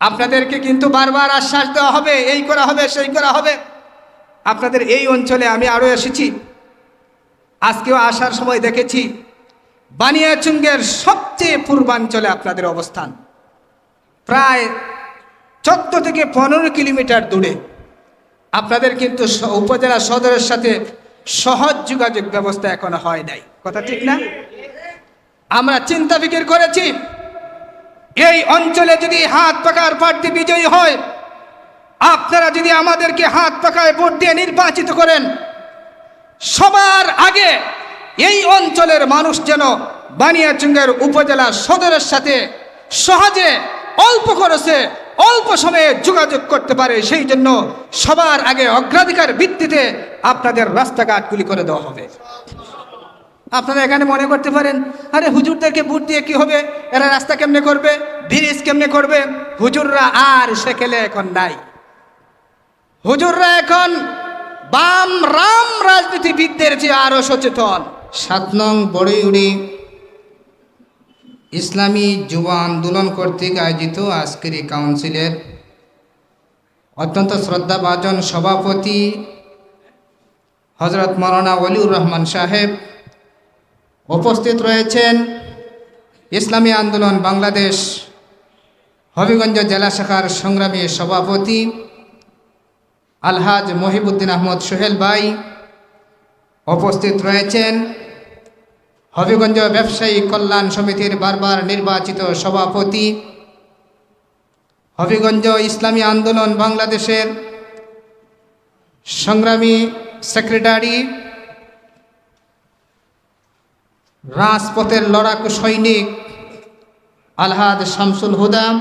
আপনাদেরকে কিন্তু বারবার আশ্বাস দেওয়া হবে, এই করা হবে, সেই করা হবে। আপনাদের এই অঞ্চলে আমি আরও এসেছি। আজকেও আসার সময় দেখেছি, বানিয়াচুঙ্গের সবচেয়ে পূর্বাঞ্চলে আপনাদের অবস্থান। প্রায় চোদ্দ থেকে পনেরো কিলোমিটার দূরে। আপনাদের কিন্তু উপজেলা সদরের সাথে সহজ যোগাযোগ ব্যবস্থা এখনও হয় নাই। কথা ঠিক না? আমরা চিন্তা ফিকির করেছি। এই অঞ্চলে যদি হাত পাকার প্রার্থী বিজয়ী হয়, আপনারা যদি আমাদেরকে হাত পাকায় ভোট দিয়ে নির্বাচিত করেন, সবার আগে এই অঞ্চলের মানুষ যেন বানিয়াচুঙ্গের উপজেলা সদরের সাথে সহজে অল্প খরচে, অল্প সময়ে যোগাযোগ করতে পারে, সেই জন্য সবার আগে অগ্রাধিকার ভিত্তিতে আপনাদের রাস্তাঘাটগুলি করে দেওয়া হবে। আপনারা এখানে মনে করতে পারেন, আরে হুজুরদেরকে ভোট দিয়ে কি হবে? এরা রাস্তা কেমনে করবে? ব্রিজ কেমনে করবে? হুজুররা আর সেকেলে এখন নাই। হুজুররা এখন বাম রাম রাজনীতিবিদদের যে আরও সচেতন। সাত নং বড়ইউড়ি ইসলামী যুব আন্দোলন কর্তৃক আয়োজিত আজকের এই কাউন্সিলের অত্যন্ত শ্রদ্ধাভাজন সভাপতি হজরত মৌলানা ওলিউর রহমান সাহেব উপস্থিত রয়েছেন ইসলামী আন্দোলন বাংলাদেশ হবিগঞ্জ জেলা শাখার সংগ্রামী সভাপতি আলহাজ মহিবুদ্দিন আহমদ সোহেল ভাই উপস্থিত রয়েছেন হবিগঞ্জ ব্যবসায়ী কল্যাণ সমিতির বারবার নির্বাচিত সভাপতি হবিগঞ্জ ইসলামী আন্দোলন বাংলাদেশের সংগ্রামী সেক্রেটারি রাজপথের লড়াকু সৈনিক আলহাদ শামসুল হুদাম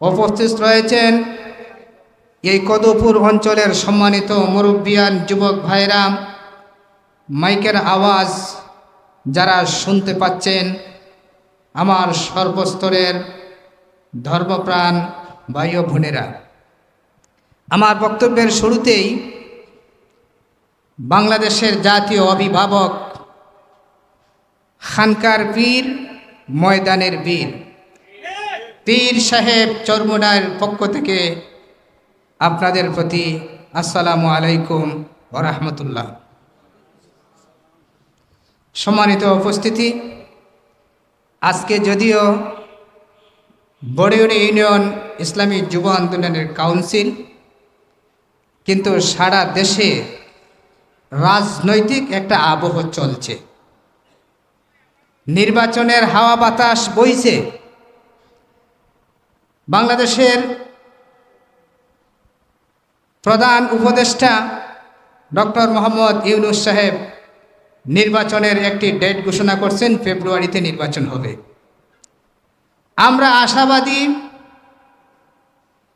উপস্থিত রয়েছেন এই কদপুর অঞ্চলের সম্মানিত মুরব্বিয়ান যুবক ভাইরাম। মাইকের আওয়াজ যারা শুনতে পাচ্ছেন, আমার সর্বস্তরের ধর্মপ্রাণ ভাই ও বোনেরা, আমার বক্তব্যের শুরুতেই বাংলাদেশের জাতীয় অভিভাবক খানকার বীর, ময়দানের বীর। পীর সাহেব চরমুনার পক্ষ থেকে আপনাদের প্রতি আসসালামু আলাইকুম রহমতুল্লাহ। সম্মানিত উপস্থিতি, আজকে যদিও বড়িউড়ি ইউনিয়ন ইসলামী যুব আন্দোলনের কাউন্সিল, কিন্তু সারা দেশে রাজনৈতিক একটা আবহ চলছে। নির্বাচনের হাওয়া বাতাস বইছে। বাংলাদেশের প্রধান উপদেষ্টা ডক্টর মোহাম্মদ ইউনুস সাহেব নির্বাচনের একটি ডেট ঘোষণা করছেন, ফেব্রুয়ারিতে নির্বাচন হবে। আমরা আশাবাদী,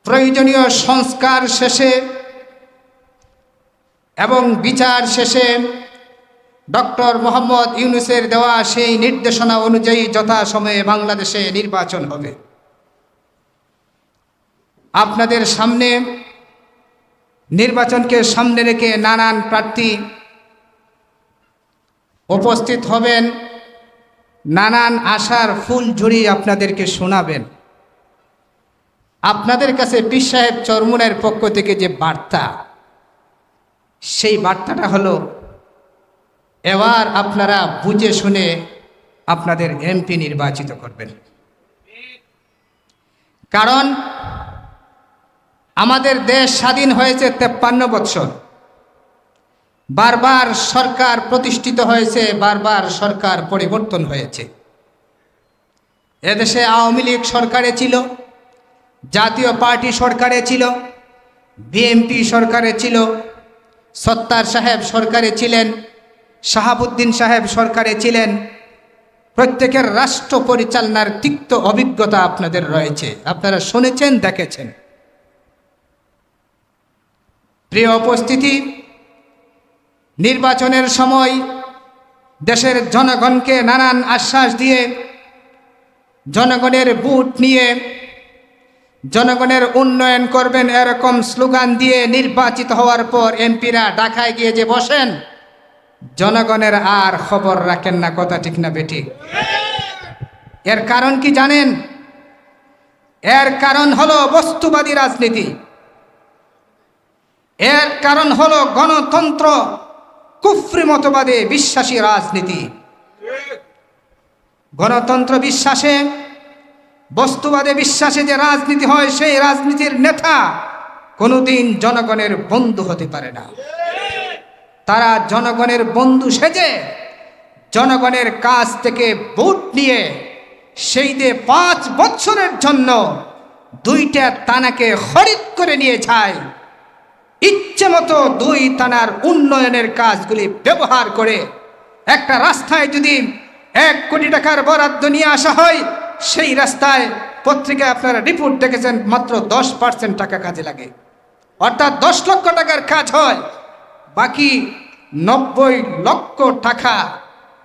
প্রয়োজনীয় সংস্কার শেষে এবং বিচার শেষে ডক্টর মোহাম্মদ ইউনুসের দেওয়া সেই নির্দেশনা অনুযায়ী যথাসময়ে বাংলাদেশে নির্বাচন হবে। আপনাদের সামনে নির্বাচনকে সামনে রেখে নানান প্রার্থী উপস্থিত হবেন। নানান আশার ফুল ঝুড়ি আপনাদেরকে শোনাবেন। আপনাদের কাছে পীর সাহেব চরমুনের পক্ষ থেকে যে বার্তা, সেই বার্তাটা হলো এবার আপনারা বুঝে শুনে আপনাদের এমপি নির্বাচিত করবেন। কারণ আমাদের দেশ স্বাধীন হয়েছে তেপ্পান্ন বৎসর। বারবার সরকার প্রতিষ্ঠিত হয়েছে, বারবার সরকার পরিবর্তন হয়েছে। এদেশে আওয়ামী লীগ সরকারে ছিল, জাতীয় পার্টি সরকারে ছিল বিএনপি সরকারে ছিল, সত্তার সাহেব সরকারে ছিলেন শাহাবুদ্দিন সাহেব সরকারে ছিলেন, প্রত্যেকের রাষ্ট্র পরিচালনার তিক্ত অভিজ্ঞতা আপনাদের রয়েছে। আপনারা শুনেছেন, দেখেছেন। প্রিয় উপস্থিতি, নির্বাচনের সময় দেশের জনগণকে নানান আশ্বাস দিয়ে, জনগণের বুট নিয়ে, জনগণের উন্নয়ন করবেন এরকম স্লোগান দিয়ে নির্বাচিত হওয়ার পর এমপিরা ঢাকায় গিয়ে যে বসেন জনগণের আর খবর রাখেন না, কথা ঠিক না বেটি এর কারণ কি জানেন? এর কারণ হলো বস্তুবাদী রাজনীতি। এর কারণ হলো গণতন্ত্র, কুফরি মতবাদে বিশ্বাসী রাজনীতি। গণতন্ত্র বিশ্বাসে, বস্তুবাদে বিশ্বাসে যে রাজনীতি হয়, সেই রাজনীতির নেতা কোনোদিন জনগণের বন্ধু হতে পারে না। তারা জনগণের বন্ধু সেজে জনগণের কাছ থেকে ভোট নিয়ে সেই যে পাঁচ বছরের জন্য দুইটা তানাকে খরিদ করে নিয়ে যায়। ইচ্ছে মতো দুই থানার উন্নয়নের কাজগুলি ব্যবহার করে একটা রাস্তায় যদি এক কোটি টাকার বরাদ্দ নিয়ে আসা হয়, সেই রাস্তায় পত্রিকায় আপনারা রিপোর্ট দেখেছেন, মাত্র দশ পার্সেন্ট টাকা কাজে লাগে। অর্থাৎ দশ লক্ষ টাকার কাজ হয়। বাকি নব্বই লক্ষ টাকা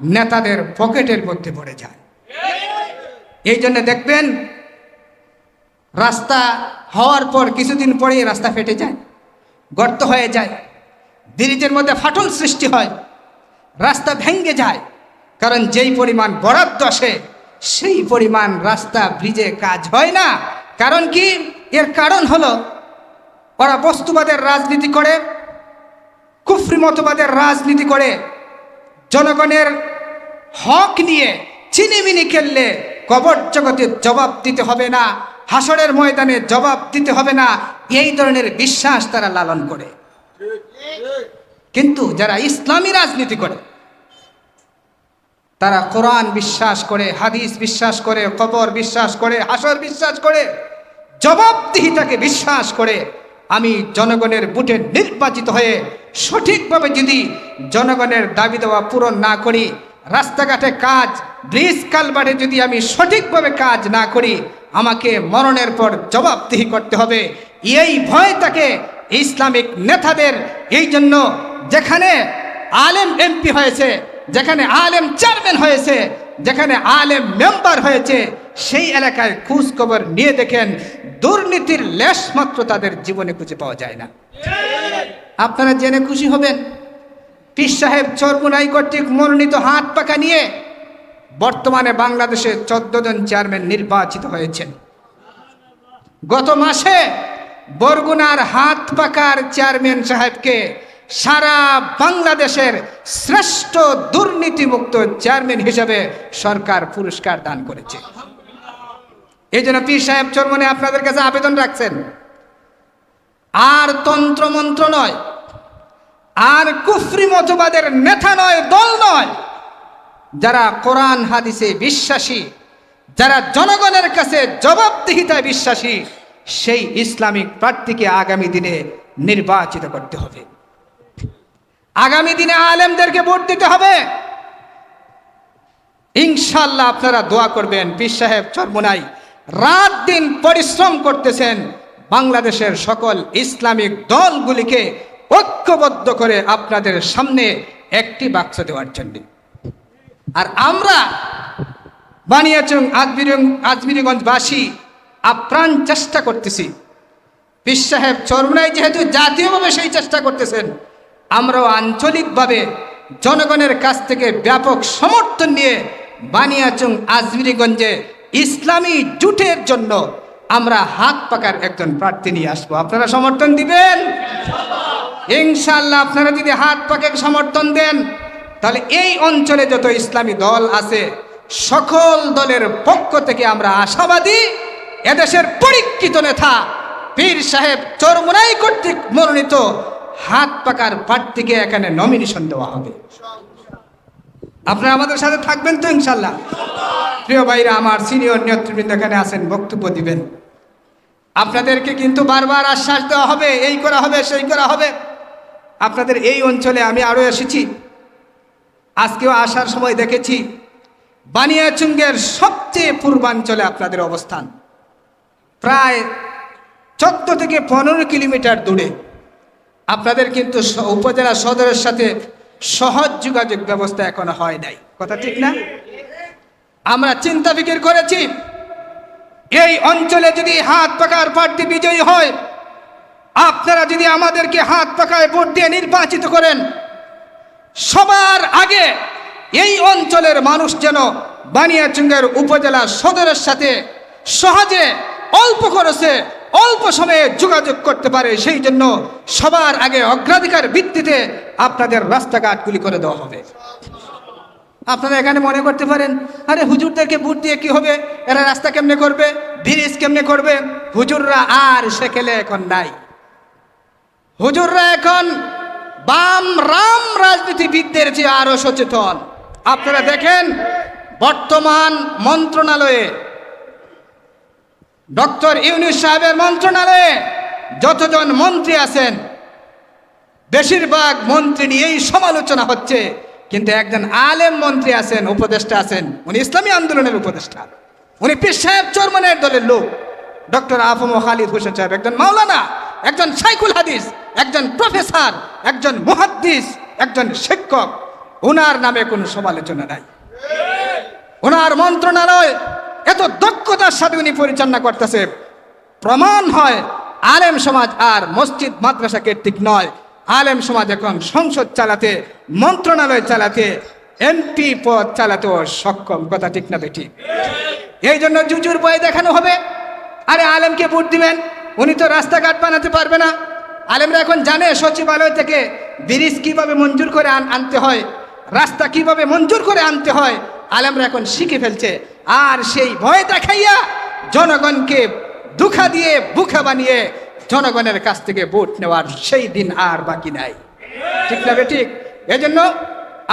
নেতাদের পকেটের মধ্যে পড়ে যায়। এই জন্য দেখবেন, রাস্তা হওয়ার পর কিছুদিন পরেই রাস্তা ফেটে যায়, গর্ত হয়ে যায়, ব্রিজের মধ্যে ফাটল সৃষ্টি হয়, রাস্তা ভেঙ্গে যায়। কারণ যেই পরিমাণ বরাদ্দ আসে, সেই পরিমাণ রাস্তা, ব্রিজে কাজ হয় না। কারণ কি? এর কারণ হলো, ওরা বস্তুবাদের রাজনীতি করে কুফরি মতবাদের রাজনীতি করে জনগণের হক নিয়ে চিনিমিনি খেললে কবর জগতে জবাব দিতে হবে না, হাসরের ময়দানে জবাব দিতে হবে না, এই ধরনের বিশ্বাস তারা লালন করে। কিন্তু যারা ইসলামী রাজনীতি করে, তারা কোরআন বিশ্বাস করে, হাদিস বিশ্বাস করে, কবর বিশ্বাস করে, হাসর বিশ্বাস করে, জবাবদিহিতাকে বিশ্বাস করে, আমি জনগণের বুটে নির্বাচিত হয়ে সঠিকভাবে যদি জনগণের দাবি দেওয়া পূরণ না করি, রাস্তাঘাটে কাজ, ব্রিজ কালবারে যদি আমি সঠিকভাবে কাজ না করি, আমাকে মরণের পর জবাবদিহি করতে হবে। এই ভয় তাকে ইসলামিক নেতাদের, এই জন্য যেখানে আলেম এমপি হয়েছে, যেখানে আলেম চেয়ারম্যান হয়েছে, যেখানে আলেম মেম্বার হয়েছে, সেই এলাকায় খোঁজ খবর নিয়ে দেখেন, দুর্নীতির লেশ মাত্র তাদের জীবনে খুঁজে পাওয়া যায় না। আপনারা জেনে খুশি হবেন, পীর সাহেব চরমুনাই কর্তৃক মনোনীত হাত পাকা নিয়ে বর্তমানে বাংলাদেশে চোদ্দ জন চেয়ারম্যান নির্বাচিত হয়েছেন। গত মাসে বরগুনার হাত পাকার চেয়ারম্যান সাহেবকে সারা বাংলাদেশের শ্রেষ্ঠ দুর্নীতিমুক্ত চেয়ারম্যান হিসেবে সরকার পুরস্কার দান করেছে। এই জন্য পীর সাহেব চরমনে আপনাদের কাছে আবেদন রাখছেন। আর তন্ত্রমন্ত্র নয়, আর কুফরি মতবাদের নেতা নয়, দল নয়। যারা কোরআন, হাদিসে বিশ্বাসী, যারা জনগণের কাছে জবাবদিহিতায় বিশ্বাসী, সেই ইসলামিক প্রার্থীকে আগামী দিনে নির্বাচিত করতে হবে। আগামী দিনে আলেমদেরকে ভোট দিতে হবে। ইনশাল্লাহ আপনারা দোয়া করবেন। পীর সাহেব চরমোনাই, রাত দিন পরিশ্রম করতেছেন। বাংলাদেশের সকল ইসলামিক দলগুলিকে ঐক্যবদ্ধ করে আপনাদের সামনে একটি বাক্স দেওয়ার জন্য। আর আমরা বানিয়াচং আজমির আজমিরিগঞ্জবাসী আপ্রাণ চেষ্টা করতেছি। পীর সাহেব চরমনাই যেহেতু জাতীয়ভাবে সেই চেষ্টা করতেছেন, আমরাও আঞ্চলিকভাবে জনগণের কাছ থেকে ব্যাপক সমর্থন নিয়ে বানিয়াচং আজমিরিগঞ্জে ইসলামী জুটের জন্য আমরা হাত পাকার একজন প্রার্থী নিয়ে আসব। আপনারা সমর্থন দিবেন? ইনশাল্লাহ আপনারা যদি হাত পাকে সমর্থন দেন, তাহলে এই অঞ্চলে যত ইসলামী দল আছে, সকল দলের পক্ষ থেকে আমরা আশাবাদী, এদেশের পরীক্ষিত নেতা পীর সাহেব চরমুনাই কর্তৃক মনোনীত হাত পাকার প্রার্থীকে এখানে নমিনেশন দেওয়া হবে। আপনারা আমাদের সাথে থাকবেন তো ইনশাল্লাহ। প্রিয় ভাইরা, আমার সিনিয়র নেতৃবৃন্দ এখানে আছেন, বক্তব্য দিবেন। আপনাদেরকে কিন্তু বারবার আশ্বাস দেওয়া হবে, এই করা হবে, সেই করা হবে। আপনাদের এই অঞ্চলে আমি আরও এসেছি। আজকেও আসার সময় দেখেছি, বানিয়াচুঙ্গের সবচেয়ে পূর্বাঞ্চলে আপনাদের অবস্থান। প্রায় চোদ্দ থেকে পনেরো কিলোমিটার দূরে। আপনাদের কিন্তু উপজেলা সদরের সাথে সহজ যোগাযোগ ব্যবস্থা এখনও হয় নাই। কথা ঠিক না? আমরা চিন্তা ফিকির করেছি, এই অঞ্চলে যদি হাত পাকার প্রার্থী বিজয়ী হয়, আপনারা যদি আমাদেরকে হাত পাকায় ভোট দিয়ে নির্বাচিত করেন, সবার আগে এই অঞ্চলের মানুষ যেন বানিয়াচুঙ্গের উপজেলা সদরের সাথে সহজে অল্প খরচে অল্প সময়ে যোগাযোগ করতে পারে, সেই জন্য সবার আগে অগ্রাধিকার ভিত্তিতে আপনাদের রাস্তাঘাটগুলি করে দেওয়া হবে। আপনারা এখানে মনে করতে পারেন, আরে হুজুরদেরকে ভোট দিয়ে কি হবে? এরা রাস্তা কেমনে করবে? ব্রিজ কেমনে করবে? হুজুররা আর সেকেলে এখন নাই। হুজুররা এখন বাম রাম রাজনীতিবিদদের যে আরও সচেতন। আপনারা দেখেন, বর্তমান মন্ত্রণালয়ে ডক্টর ইউনুস সাহেবের মন্ত্রণালয়ে যতজন মন্ত্রী আছেন, বেশিরভাগ মন্ত্রী নিয়েই সমালোচনা হচ্ছে। কিন্তু একজন আলেম মন্ত্রী আছেন, উপদেষ্টা আছেন, উনি ইসলামী আন্দোলনের উপদেষ্টা। উনি পীর সাহেব চরমনের দলের লোক। ডক্টর আফম খালিদ হোসেন সাহেব, একজন মাওলানা, একজন সাইকুল হাদিস, একজন প্রফেসর, একজন মুহাদ্দিস, একজন শিক্ষক। ওনার নামে কোনো সমালোচনা নাই। ওনার মন্ত্রণালয় এত দক্ষতার সাথে উনি পরিচালনা করতেছে। প্রমাণ হয়, আলেম সমাজ আর মসজিদ, মাদ্রাসা কেন্দ্রিক নয়। আলেম সমাজ এখন সংসদ চালাতে, মন্ত্রণালয় চালাতে এমপি পদ চালাতেও সক্ষম। কথা ঠিক না বেঠিক। এই জন্য জুজুর বয়ে দেখানো হবে। আরে আলেমকে ভোট দিবেন, উনি তো রাস্তাঘাট বানাতে পারবে না। আলেমরা এখন জানে সচিবালয় থেকে ব্রিজ কীভাবে মঞ্জুর করে আনতে হয়, রাস্তা কীভাবে মঞ্জুর করে আনতে হয়। আলেমরা এখন শিখে ফেলছে আর সেই ভয় দেখাইয়া জনগণকে দুঃখা দিয়ে বুখা বানিয়ে জনগণের কাছ থেকে ভোট নেওয়ার সেই দিন আর বাকি নাই। ঠিক না ঠিক? এজন্য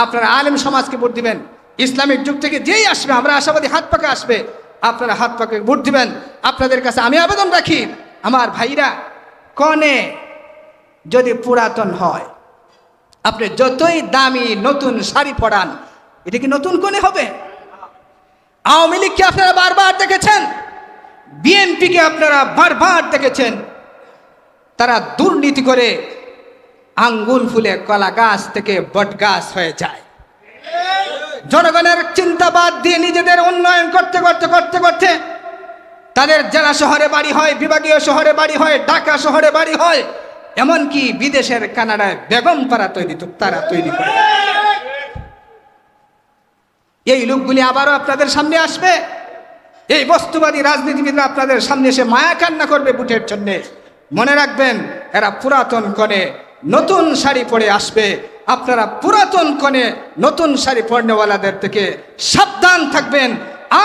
আপনারা আলেম সমাজকে ভোট দিবেন। ইসলামিক যুগ থেকে যেই আসবে, আমরা আশাবাদী হাত পাকে আসবে, আপনারা হাত পাকে ভোট দিবেন। আপনাদের কাছে আমি আবেদন রাখি, আমার ভাইরা, কনে যদি পুরাতন হয়, আপনি যতই দামি নতুন শাড়ি পরান, এটা কি নতুন কনে হবে? আওয়ামী লীগকে আপনারা বারবার দেখেছেন? বিএনপিকে আপনারা বারবার দেখেছেন? তারা দুর্নীতি করে আঙ্গুল ফুলে কলা গাছ থেকে বট গাছ হয়ে যায়। জনগণের চিন্তাবাদ দিয়ে নিজেদের উন্নয়ন করতে করতে করতে করতে তাদের জেলা শহরে বাড়ি হয়, বিভাগীয় শহরে বাড়ি হয়, ঢাকা শহরে বাড়ি হয়, এমনকি বিদেশের কানাডায় বেগম পাড়া তৈরি, তারা তৈরি করে। এই লোকগুলি আবারও আপনাদের সামনে আসবে। এই বস্তুবাদী রাজনীতিবিদরা আপনাদের সামনে এসে মায়া কান্না করবে বুটের জন্যে। মনে রাখবেন, এরা পুরাতন কনে নতুন শাড়ি পরে আসবে। আপনারা পুরাতন কনে নতুন শাড়ি পরনেওয়ালাদের থেকে সাবধান থাকবেন।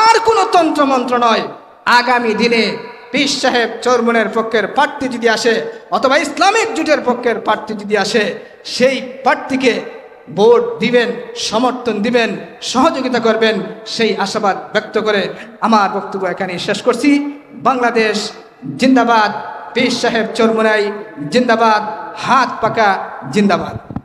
আর কোনো তন্ত্রমন্ত্র নয়। আগামী দিনে পীর সাহেব চরমনের পক্ষের প্রার্থী যদি আসে, অথবা ইসলামিক জুটের পক্ষের প্রার্থী যদি আসে, সেই প্রার্থীকে ভোট দিবেন, সমর্থন দিবেন, সহযোগিতা করবেন, সেই আশাবাদ ব্যক্ত করে আমার বক্তব্য এখানে শেষ করছি। বাংলাদেশ জিন্দাবাদ। পীর সাহেব চরমুনাই জিন্দাবাদ। হাত পাকা জিন্দাবাদ।